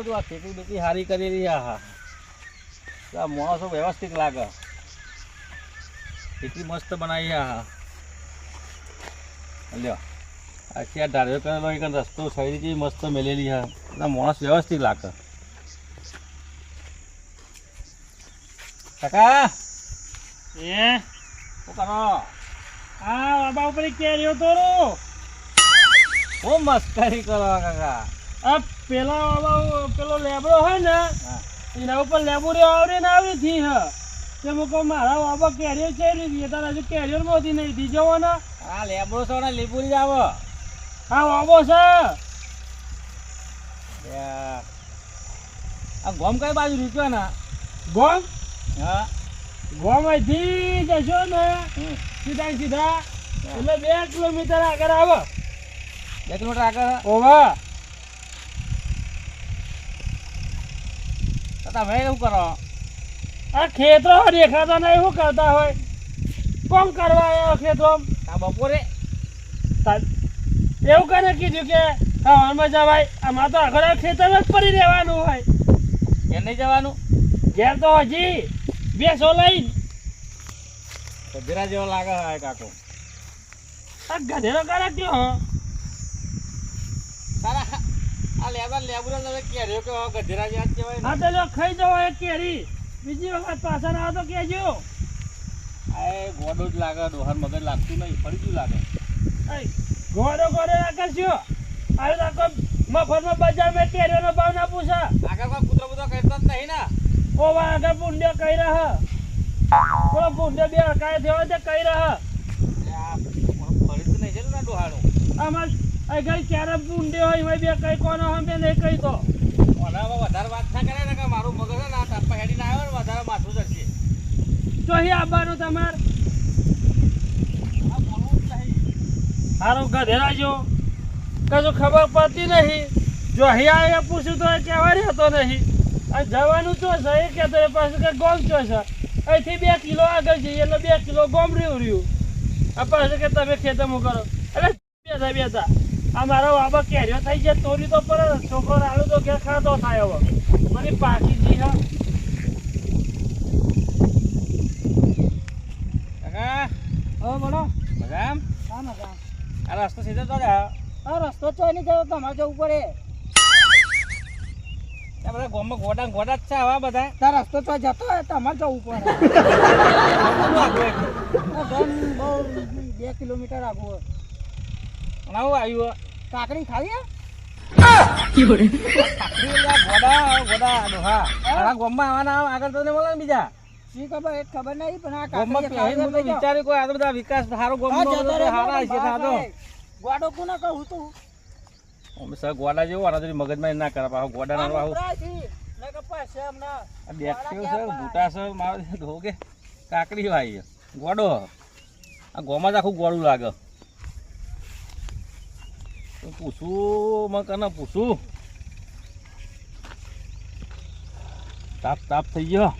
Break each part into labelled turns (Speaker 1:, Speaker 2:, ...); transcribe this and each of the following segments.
Speaker 1: બધું આ ખેતી બેતી સારી કરેલી આ હા. આ માણસો વ્યવસ્થિત લાગે. ખેતી મસ્ત બનાવી આ હા. લ્યો. આખી આ ઢાળ્યો કરેલો એક રસ્તો જેવી મસ્ત મેલેલી હા. માણસ વ્યવસ્થિત લાગે. કાકા!
Speaker 2: એ
Speaker 1: શું કરો?
Speaker 2: હા બાબા ઉપર કેરીઓ તો
Speaker 1: હું મસ્કરી કરો કાકા.
Speaker 2: આ પેલા પેલો લેબડો હોય ને એના ઉપર લેબુડી આવડે ને આવડી થી હ. તે મુકો મારા બાબા કેરીઓ છે ને તારા હજુ કેરિયરમાં હતી નહીં થી ને.
Speaker 1: આ લેબડો છો ને લીંબુડી જ આવો.
Speaker 2: હા બાબો છે.
Speaker 1: આ ગોમ કઈ બાજુ રીચ્યો ને?
Speaker 2: ગોમ?
Speaker 1: હા.
Speaker 2: ગોમ અહીંથી જશો ને સીધા સીધા. એટલે બે કિલોમીટર આગળ આવો.
Speaker 1: બે કિલોમીટર આગળ?
Speaker 2: ઓવા.
Speaker 1: તમે એવું કરો.
Speaker 2: આ ખેતરો દેખાતા નહીં શું કરતા હોય? કોમ કરવા આવ્યો ખેતરો?
Speaker 1: આ બપોરે.
Speaker 2: એવું કને કીધું કે હવામાં જવાય આમાં તો આગળ ખેતરમાં જ પડી રહેવાનું હોય.
Speaker 1: એ નહીં જવાનું?
Speaker 2: ઘેર તો હજી બેસો લઈ
Speaker 1: ગધેરા જેવો લાગે કાકો.
Speaker 2: આ ગધેરો કરે કયો
Speaker 1: આ લેબડા લેબડા તમે કેરીઓ કે ગધેરા જેવા કહેવાય
Speaker 2: હા તો લ્યો ખાઈ જવો કેરી. બીજી વખત પાછા ના તો કહેજો.
Speaker 1: આ ગોડો જ લાગે ડોહર મગજ લાગતું નહીં ફરી ગયું લાગે.
Speaker 2: આવી તો આખો મફતમાં બજારમાં કેરીઓનો ભાવ ના પૂછા
Speaker 1: આગળ કોઈ કૂતરો બૂતરો કરતો જ નહીં ને.
Speaker 2: ઓવા આગળ પુંડ્યો કહી રહ. પેલો પુંડ્યો બે હકાય થયો તે કહી
Speaker 1: રહ્યા ફરી તો નહીં છે ને
Speaker 2: આમાં આગળ ક્યારે ઊંડે હોય એમાં બે કઈ કોનો બે નહીં કહી તો.
Speaker 1: ઓનામાં વધારે વાત ના કરે ને કે મારું મગજ છે ને તાપા હેડીને આવ્યો ને વધારે માથું ચડશે
Speaker 2: તો અહીં આવવાનું તમાર. હારો ગધેરા જો કશું ખબર પડતી નહીં. જો અહીં પૂછ્યું તો કહેવા રહેતો નહીં. અને જવાનું તો છે? એ કહેતો એ પાછું કે ગોમ ચો છે? અહીંથી બે કિલો આગળ જઈએ એટલે બે કિલો ગોમ રહ્યું રહ્યું. આ પાછું કે તમે ખેતર કરો. એટલે બેઠા બેઠા આ મારો બાબા કેરીઓ થઈ જાય તોરી તો પર છોકરો આલુ તો ઘેર ખાતો થાય હવે. મને પાકી જી હા.
Speaker 1: કાકા?
Speaker 2: હવે બોલો.
Speaker 1: મજામ?
Speaker 2: હા મજામ.
Speaker 1: આ રસ્તો સીધો તો જા
Speaker 2: આ રસ્તો તો નહીં જતો તમારે જવું પડે.
Speaker 1: આ બધા ગોમમાં ગોડા ગોડા જ છે આવા બધા.
Speaker 2: તાર રસ્તો તો જતો હોય તમારે જવું પડે. બે કિલોમીટર આગળ
Speaker 1: અને આવું આવ્યું
Speaker 2: કાકડી ખાવી
Speaker 1: ગોડા જેવું મગજમાં ના કરે ગોડા ના કાકડી ભાઈ ગોડો. આ ગોમાં જ આખું ગોળું લાગે. તો પૂછું મેં કને પૂછું તાપ તાપ થઈ ગયો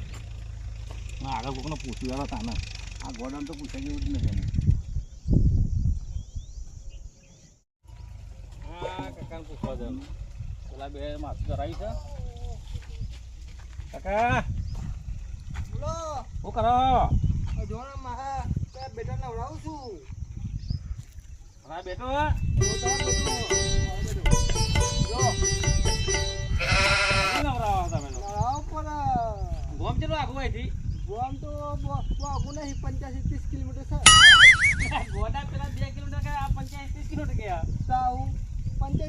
Speaker 1: આગળ કોકને પૂછ્યું યાર તાને આ ગોડાને તો પૂછાય જેવું જ નથી હા કાકાને પૂછવા દે પેલા બે માથું કરાવી છે કાકા શું કરો
Speaker 2: બેટા નવડાવું છું
Speaker 1: હા બેટો ગોમ ચેટલું આઘું અહીંથી?
Speaker 2: ગોમ તો આગું નહીં પંચ્યાસી ત્રીસ કિલોમીટર છે
Speaker 1: ગોડા પેલા બે કિલોમીટર કિલોમીટર ગયા
Speaker 2: આવું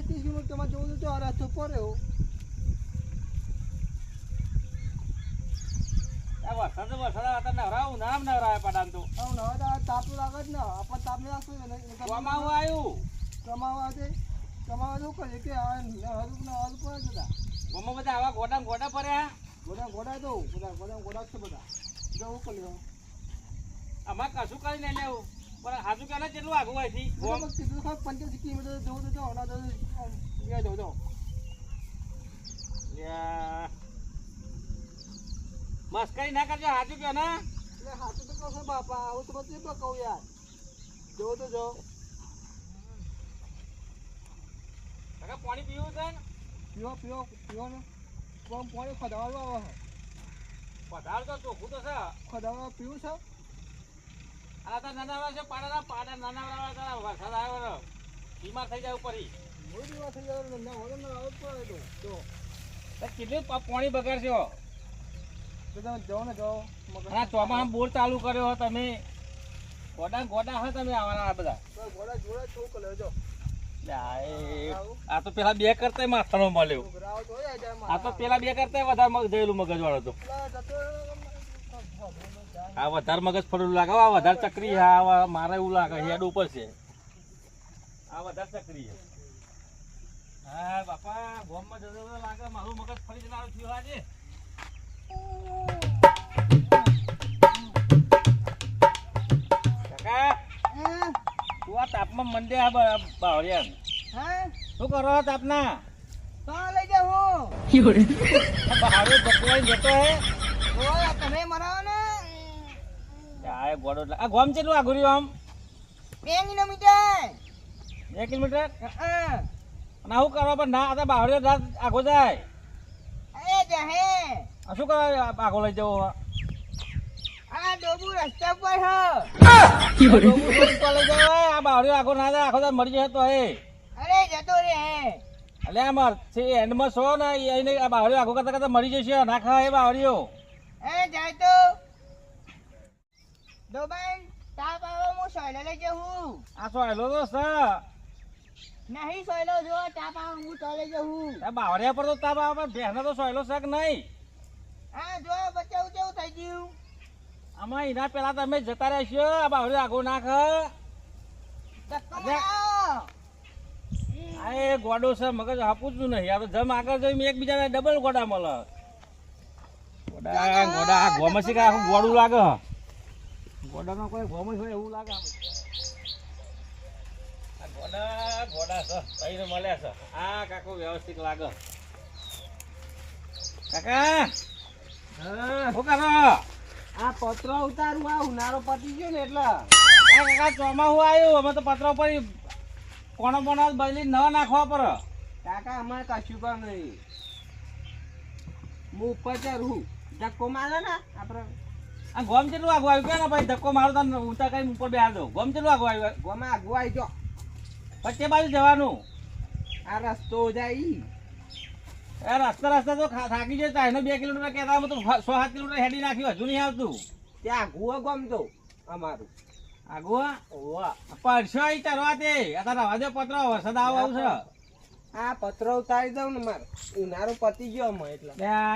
Speaker 2: ત્રીસ કિલોમીટરમાં જવું તો રસ્તો પડ્યો
Speaker 1: વરસાદ વરસાદ આવે તો નવરાવું નામ નવરાવે પડાન તો.
Speaker 2: તાપ તો લાગે જ ને આપણે તાપ નહીં લાગતું
Speaker 1: ગોમાં આવ્યું.
Speaker 2: કમાવા છે કમાવા શું કરીએ કે હજુ નવાનું નવાનું પડે છે બધા.
Speaker 1: ગોમાં બધા આવા ગોડા ને ગોડા પડ્યા
Speaker 2: ગોડા ગોડા બધા ગોડા ગોડા છે બધા. જવું કર્યું
Speaker 1: આમાં કશું કરી નહીં લેવું પણ હાજુ કે કેટલું આઘું હોય ગોમ.
Speaker 2: કીધું ખબર પંચ્યાસી કિલોમીટર જવું તો જવું ના જવું
Speaker 1: લ્યા. મસ્કરી ના કરજો હાજુ કે ના.
Speaker 2: એટલે હાથું તો કહો બાપા આવું તો બધું તો કહું યાર. જો તો જો
Speaker 1: કાકા પાણી પીવું છે ને?
Speaker 2: પીવો પીવો પીવો ને.
Speaker 3: પણ પાણી ખોદવાનું આવે
Speaker 1: પધાર તો ચોખ્ખું તો છે.
Speaker 3: ખોદવાનું પીવું છે?
Speaker 1: આ તો નાના વાળા છે પાડાના પાડા નાના વાળા તારા વરસાદ આવ્યો ને બીમાર થઈ જાય ઉપરી
Speaker 3: મૂળ દીવા થઈ જાય ધંધા વગર ના આવે તો.
Speaker 1: કેટલું પાણી બગાડશો? આ ચોમામાં બોર ચાલુ કર્યો હો તમે. ગોડા ગોડા હા તમે આવવાના બધા.
Speaker 3: ગોડા જોડા જોડે છો કે લેજો
Speaker 1: આ તો પેલા બે કરતા માથાનો મળ્યો. આ તો પેલા બે કરતા વધારે જયેલું મગજ વાળો તો આ વધારે મગજ ફરેલું લાગે. આ વધારે ચક્રી હા મારે એવું લાગે હેડ ઉપર છે. આ વધારે ચક્રી છે. હા બાપા ગોમમાં જતો લાગે મારું મગજ ફરી જનારું થયું આજે. તાપમાં મંદે આ બ- બાવળિયાન.
Speaker 3: હા
Speaker 1: શું કરો તાપના?
Speaker 3: તો લઈ જાઉં
Speaker 1: આ બાવળિયો બકવાઈ જતો હે.
Speaker 3: હું તમે મરાવો ને
Speaker 1: આ ગોડો આ ગોમ કેટલું આગળ રહ્યું આમ?
Speaker 3: બે કિલોમીટર?
Speaker 1: બે કિલોમીટર
Speaker 3: હા
Speaker 1: આ જાય. આ શું આગો લઈ જવો
Speaker 3: આ? ડોબુ રસ્તા પર હ.
Speaker 1: લઈ જવો આ બાવળિયો આગો ના જાય આખો મરી જાય તો એ.
Speaker 3: અરે જતો રે. હે
Speaker 1: એટલે આમ છે એન્ડમાં છો ને એને આ બાવળિયો આગો કરતા કરતા મરી જશે ના ખાય એ બાવળિયો
Speaker 3: એ જાય તો. ડોબાઈ તાપ આવે હું સોયલો લઈ જવું
Speaker 1: આ સોયલો તો છે.
Speaker 3: નહીં સોયલો જો તાપ આવે હું તો લઈ જઉં.
Speaker 1: આ બાવળિયા પર તો તાપ આવે પણ તો સોયલો શક નહીં?
Speaker 3: હા જો બચાવ ઉચેવું થઈ ગયું.
Speaker 1: આમાં એના પેલા તમે જતા રહેશો આ બાવળિયો આગો નાખ
Speaker 3: હા.
Speaker 1: આ એ ગોડો છે મગજ હાપું જ નહીં. આ તો જમ આગળ જઈને એકબીજાને ડબલ ગોડા મળે. ગોડા ગોડા. આ ગોમસી કા આખું ગોડું લાગે ગોડાનો કોઈ ગોમસ હોય એવું લાગે આ ગોડા ગોડા છે તઈને મળ્યા છે. આ કાકો વ્યવસ્થિત લાગે. કાકા શું કરો
Speaker 3: આ પત્ર ઉતારું આ ઉનાળો પતી ગયો ને એટલે.
Speaker 1: કાકા ચોમાસું આવ્યું? અમે તો પત્રો પર કોણો બદલી ન નાખવા પર.
Speaker 3: કાકા અમારે કશું પણ નહીં. હું ઉપર ચડું ધક્કો મારે ને આપણે.
Speaker 1: આ ગોમ કેટલું આગું આવ્યું? કે ને ભાઈ ધક્કો મારો તો ઊંચા કઈ ઉપર બેહાર દો ગોમ કેટલું આગું આવ્યું?
Speaker 3: ગોમાં આગું આવી જો
Speaker 1: પછી બાજુ જવાનું.
Speaker 3: આ રસ્તો જાય
Speaker 1: રસ્તા રસ્તા તો ખા- થાકી જાય તાઈને બે કિલોમીટર કહેતા અમે તો સો સાત કિલોમીટર હેડી નાખ્યું. હજુ નહીં આવતું.
Speaker 3: ત્યાં આગું ગમતો અમારું.
Speaker 1: આગું
Speaker 3: ઓવા.
Speaker 1: પરસો આવી ચરવા તે રવા દે પત્રો. વરસાદ આવો આવું છે.
Speaker 3: આ પત્રો ઉતારી દઉં ને મારે. ઉનાળો પતી ગયો અમે એટલે.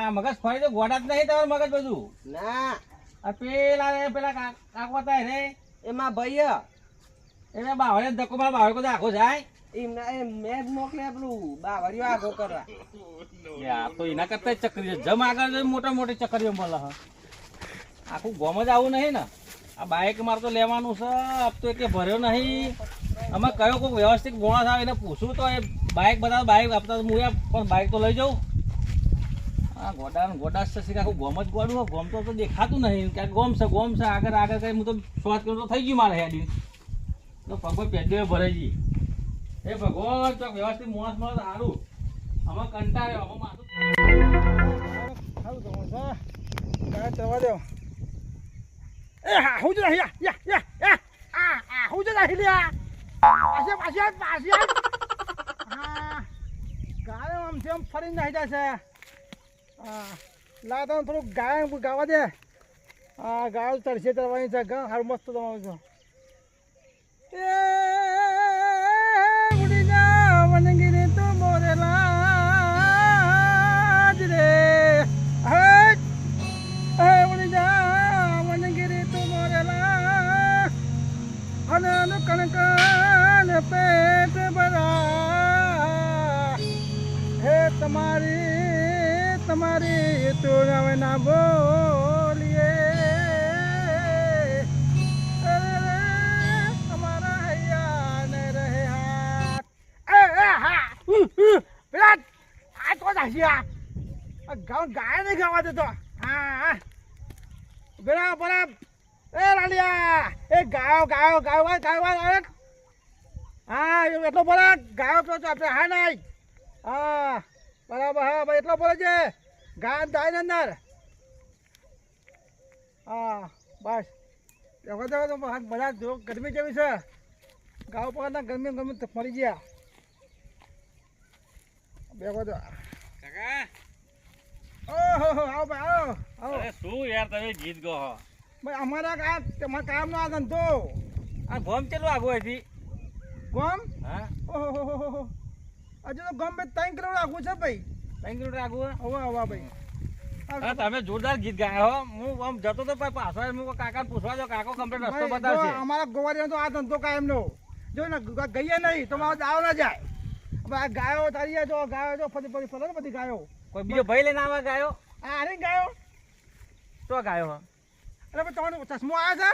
Speaker 1: મગજ ફરી તો ગોડા જ નહીં તમારું મગજ બધું.
Speaker 3: ના.
Speaker 1: પેલા પેલા કા- કાકો હતા રે
Speaker 3: એમાં ભાઈ
Speaker 1: એને બાવળે ધક્કો મારા બાવળે આખો જાય.
Speaker 3: એમના એ મેં જ મોકલે પેલું બાવળિયો આગો કરવા.
Speaker 1: આ તો એના કરતા ચક્રી જમ આગળ મોટા મોટી ચક્રીઓ મળે હ. આખું ગોમ જ આવું નહીં ને. આ બાઇક મારે તો લેવાનું છે. अब તો કે ભર્યો નહીં. અમે કયો કોઈ વ્યવસ્થિત માણસ આવે એને પૂછું તો એ બાઇક બધા બાઇક આપતા હું પણ બાઇક તો લઈ જાઉં. આ ગોડા ને ગોડા છે. આખું ગોમ જ ગોડું ગોમ તો દેખાતું નહીં. ક્યાંક ગોમ છે ગોમ છે. આગળ આગળ કઈ હું તો શોધ કરું તો થઈ ગયું મારે હેડી તો પગો પેટીઓ ભરાઈ ગઈ. એ ભગવાન, તો વ્યવસ્થિત માણસ મળે સારું અમે કંટાળ્યો અમે માથું
Speaker 3: સારું તો એ હા હું જ યા આ હું જ નહીં લ્યા પાછે પાછે પાછે હા ગાય આમ તેમ ફરીને નાહી જાય છે હા લા થોડું ગાય ગાવા દે હા ગાય ચડશે ચડવાની છે ઘણું સારું મસ્ત તમારું છો. એ પેટ ભરા. હે તમારી તમારી તું હવે ના બોલીએ. અમારા હૈયા ને રહે હા. આ તો દાસિયા ગાઉન ગાય નહીં ગાવા દેતો. હા પેલા પેલા એ લાલિયા એ ગાયો ગાયો ગાયો ગાયો આવે હા એટલો બોલે ગાયો તો આપણે હા નહીં. હા બરાબર હા ભાઈ એટલો બોલે છે. ગાય થાય ને અંદર. હા બસ. વખત તો બધા જો ગરમી કેવી છે? ગાવ પર ગરમી ગરમી મરી ગયા. બે વખત.
Speaker 1: કાકા.
Speaker 3: ઓહો હો આવો ભાઈ આવો આવો.
Speaker 1: શું યાર તમે ગીત ગો
Speaker 3: ભાઈ અમારા કામ તમારા કામનો આ ધંધો.
Speaker 1: આ ગોમ ચેલું આગો હતી
Speaker 3: ગમ
Speaker 1: હા?
Speaker 3: ઓહો હો હો હો હજુ તો ગમ બે ત્રણ કરોડ આગું છે ભાઈ.
Speaker 1: ત્રણ આગું હે?
Speaker 3: હવા હવા ભાઈ.
Speaker 1: તમે જોરદાર ગીત ગાયા હો. હું આમ જતો તો પાછો હું કાકા પૂછવા દો કાકો કમ્પ્લીટ રસ્તો બતાવશે.
Speaker 3: અમારા ગોવાળીનો તો આ ધંધો કાયમનો જો ને ગઈએ નહીં તો મારો દાવ ના જાય. આ ગાયો તારી જો ગાયો જો ફરી ફરી ફરે બધી ગાયો.
Speaker 1: કોઈ બીજો ભાઈ લઈને આવા ગાયો?
Speaker 3: આ અરે ગાયો?
Speaker 1: તો ગાયો હો.
Speaker 3: અરે ભાઈ તમારો ચશ્મો આવ્યો છે?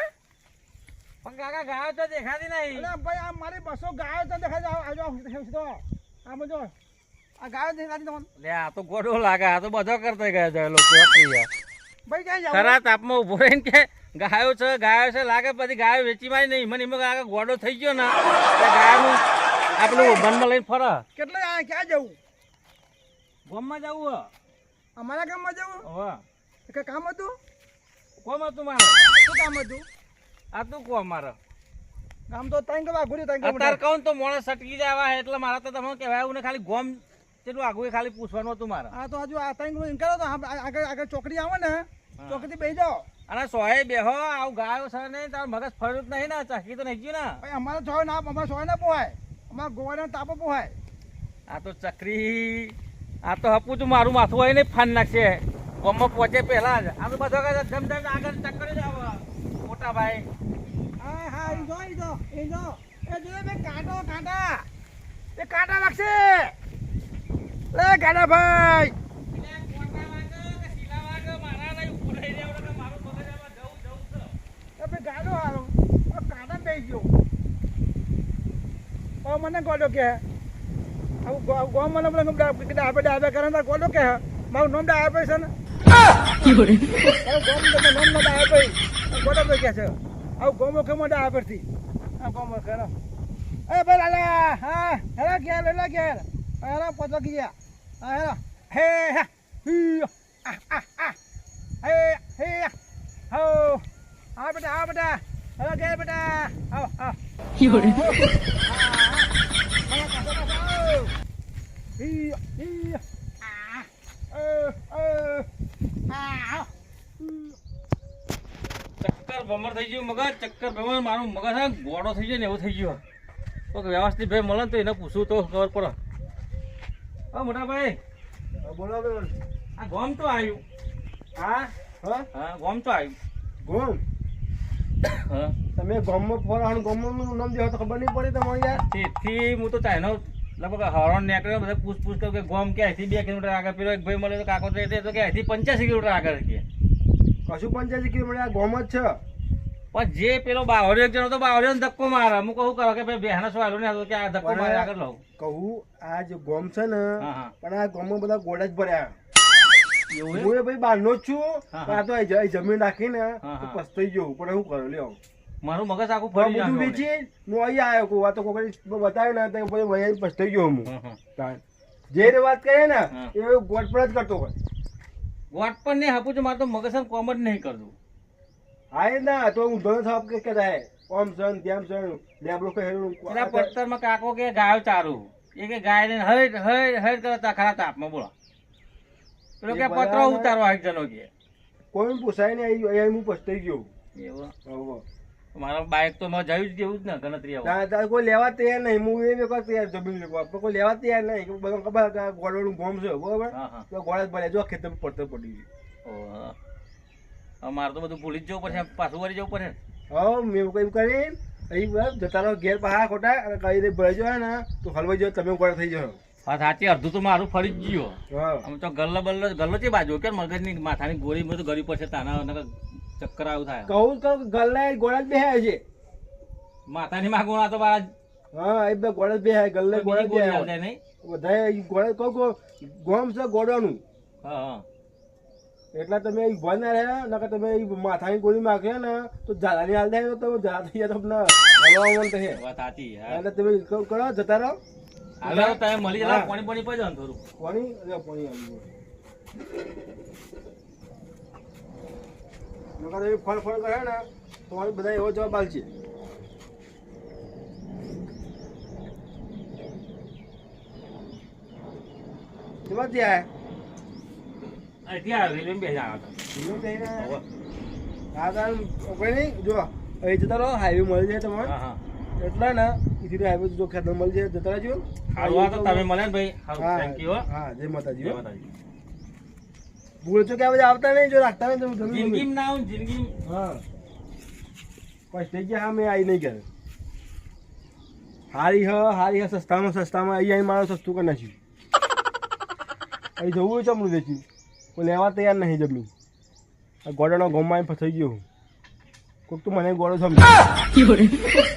Speaker 1: પણ કાકા ગાયો તો દેખાતી નહીં.
Speaker 3: અરે ભાઈ આ મારી બસો ગાયો તો દેખાય છે. આ જો તો આમ જો આ ગાયો દેખાતી તમને
Speaker 1: લે આ તો ગોડો લાગે. આ તો બધો કરતા ગયા છે લોકો
Speaker 3: ભાઈ ક્યાં જાવ?
Speaker 1: ખરા તાપમાં ઊભો રહીને કે ગાયો છે ગાયો છે લાગે પછી ગાયો વેચી માં નહીં. મને એમાં કાકા ગોડો થઈ ગયો ને ગાયનું આપણું વનમાં લઈને ફરે.
Speaker 3: કેટલે આ ક્યાં જવું?
Speaker 1: ગામમાં જવું હે.
Speaker 3: અમારા ગામમાં જવું?
Speaker 1: હવે.
Speaker 3: કે કામ હતું?
Speaker 1: કોમ હતું મારે?
Speaker 3: શું કામ હતું?
Speaker 1: આ તું કો મારો
Speaker 3: કામ તો ત્રણ કલાક ઘૂરી ત્રણ
Speaker 1: અત્યારે
Speaker 3: કિલોમીટર
Speaker 1: કહું તો મોણસ સટકી જાય એટલે મારે તો તમે કહેવાય એવું ને ખાલી ગોમ કેટલું આગું એ ખાલી પૂછવાનું હતું મારે.
Speaker 3: હા તો હજુ આ ત્રણ કિલોમીટર કરો તો આગળ આગળ ચોકડી આવે ને ચોકડી બેસી જાઓ.
Speaker 1: અને સોય બેહો આવું ગાયો છે નહીં તાર મગજ ફર્યું જ નહીં ને ચકી તો નહીં ગયું ને.
Speaker 3: ભાઈ અમારે છોય ના અમારે સોય ના પોહાય. અમારે ગોવાના તાપો પોહાય.
Speaker 1: આ તો ચકરી આ તો હપું છું મારું માથું હોય ને ફાન નાખશે. ગોમમાં પહોંચે પહેલા જ. આ તો બધો ધમધમ ધમ ધમ આગળ ચક્કર જ આવો. મોટા ભાઈ.
Speaker 3: હા હા જો ઈ જો ઈ જો. એ જો બે કાંટો કાંટા. એ કાંટા લાગશે લે કાંટા ભાઈ. બે ગાડો હારો. કાંટા બેસી ગયો. મને ગોડો કે. આવું ગો ગો મને કે ડાબે કરે ને ગોડો કે. મારું નામ ડાયા પૈસા ને. ગોમ નામ ના ડાબે. ગોડો બે કે છે. આવું ગોમો કેમો ડાબે થી આ ગોમો કરો એ ભાઈ લાલા હા હેલા કે હેલા કે હેલા પતો ગયા. હા હેલા. હે હે. આ આ આ. હે હે હો. હા. બેટા હા બેટા. હેલા કે બેટા. આવ આવ
Speaker 1: ચક્કર ભમર થઈ ગયું મગજ ચક્કર ભમર મારું મગજ હા ગોળો થઈ ગયો ને એવું થઈ ગયું તો વ્યવસ્થિત ભાઈ મળે ને તો એને પૂછવું તો ખબર પડે. હા મોટા ભાઈ.
Speaker 3: બોલો
Speaker 1: આ ગોમ તો આવ્યું
Speaker 3: હા? હા?
Speaker 1: હા ગોમ તો આવ્યું
Speaker 3: ગોમ?
Speaker 1: હા.
Speaker 3: તમે ગોમમાં ફરવાનું ગામનું નામ દેવા તો ખબર નહીં પડે તમારે યાર.
Speaker 1: તેથી હું તો ચાઇનો લગભગ હરણ નીકળ્યો બધા પૂછ પૂછ કે ગોમ કે બે કિલોમીટર આગળ પેલો એક ભાઈ મળે તો કાકો તો એ તો કે અહીંથી પંચ્યાસી કિલોમીટર આગળ કે.
Speaker 3: કશું પંચ્યાસી કિલોમીટર આ ગામ જ છે.
Speaker 1: પણ જે પેલો બાવળિયો એક જણો તો બાવળિયો ધક્કો મારે. હું કહું કરો કે ભાઈ બેહનો સવાલો નહીં કે આ ધક્કો મારે આગળ લઉં
Speaker 3: કહું આ જે ગોમ છે ને પણ આ ગામમાં બધા ગોળા જ ભર્યા.
Speaker 1: એવું
Speaker 3: હું એ ભાઈ બહારનો જ છું. આ તો જમીન રાખીને. પસ્તાઈ ગયો. પણ હું કરો લ્યો.
Speaker 1: મારું મગજ આખું ફરી
Speaker 3: બધું વેચી હું અહીં આવ્યો કહું આ તો કોઈ બતાવ્યું ને તો પછી પસ્તાઈ ગયો હું. જે વાત કરીએ ને એ ગોટ પર જ કરતો હોય.
Speaker 1: ગોટ પર નહીં આપું છું મારે તો મગજ કોમ જ નહીં કરતું.
Speaker 3: હા એ ના તો હું ધન સાહેબ કે કે થાય. ઓમ સન તેમ સન લેબલો કે હેરું
Speaker 1: પેલા પથ્થરમાં કાકો કે ગાયો ચારું. એ કે ગાય ને હૈટ હૈટ હૈટ કરતા ખરા તાપમાં બોલો. પેલો કે પત્રો ઉતારવા એક જનો કે.
Speaker 3: કોઈ પૂછાય ને અહીં હું પસ્તાઈ ગયો.
Speaker 1: એવો. મારા બાઇક તો મેં જયું જ જેવું જ ને ગણતરી આવું.
Speaker 3: કોઈ લેવા તૈયાર નહીં. હું એ વખત તૈયાર જમીન કોઈ લેવા તૈયાર નહીં. બધા ખબર ગોળવાનું ગોમ છે બરોબર?
Speaker 1: હા હા.
Speaker 3: તો ગોળ જ ભરે જો ખેતર પડતર પડી ગયું.
Speaker 1: હા. મારે તો બધું ભૂલી જ જવું પડશે પાછું વળી જવું પડે ને.
Speaker 3: હા મેં એવું કઈ કરીને અહીં બસ જતા રહો ઘેર પહા ખોટા અને કઈ રીતે ભરાઈ જાય ને તો હલવાઈ જાવ તમે ઉપર થઈ જાઓ.
Speaker 1: હા સાચી અડધું તો મારું ફરી જ ગયો.
Speaker 3: હા.
Speaker 1: આમ તો ગલ્લો બલ્લો ગલ્લો છે બાજુ કે મગજની માથાની ગોળી બધું ગરી પડશે તાના ચક્કર આવું થાય.
Speaker 3: કહું તો ગલ્લા ગોળા જ બેહાય છે.
Speaker 1: માથાની માગુણા તો બારા
Speaker 3: હા એ બધા ગોળા જ બેહાય ગલ્લે ગોળા જ
Speaker 1: ગોળી
Speaker 3: બેહાય.
Speaker 1: નહીં.
Speaker 3: બધા ગોળા કહું કહું ગોમ છે ગોડાનું
Speaker 1: હા હા.
Speaker 3: એટલા તમે ભણ ના રહ્યા નકર તમે અહીં માથાની ગોળી માગે ને તો ઝાલાની હાલ થાય તો ઝાલા થઈ જાય તમને. હલવાનું
Speaker 1: વાત સાચી
Speaker 3: એટલે તમે કરો જતા રહો.
Speaker 1: હાલો તમે મળી. જલા પાણી પાણી પજો ને થોડું.
Speaker 3: પાણી? અરે પાણી આવી
Speaker 4: નકર એ ફળ ફળ કરે ને તો બધા એવો જવાબ આલશે એમાં આયા
Speaker 1: રેલવે બેસી
Speaker 4: તાર કોઈ નહીં જો અહીં જતા રહો હાઈવે મળી જાય તમારે એટલા ને હાઈવે જો ખેતર મળી જાય જતા રહેજો.
Speaker 1: સારું તો તમે મળ્યા ને ભાઈ.
Speaker 4: હા
Speaker 1: થેન્ક યુ
Speaker 4: હા. જય માતાજી
Speaker 1: જય માતાજી.
Speaker 4: ભૂલ તો ક્યાં બધા આવતા નહીં જો રાખતા નહીં તમે
Speaker 1: જિંદગી ના આવું જિંદગી
Speaker 4: હા. પછી થઈ ગયા હા મેં આવી નહીં ઘરે હારી હ હારી હ સસ્તામાં સસ્તામાં અહીં અહીં મારો સસ્તું કરી નાખ્યું. અહીં જવું હોય ચમનું વેચ્યું કોઈ લેવા તૈયાર નહીં જમી આ ગોડાનો ગોમાં ફસાઈ ગયો હું. કોઈક તો મને ગોળો સમજો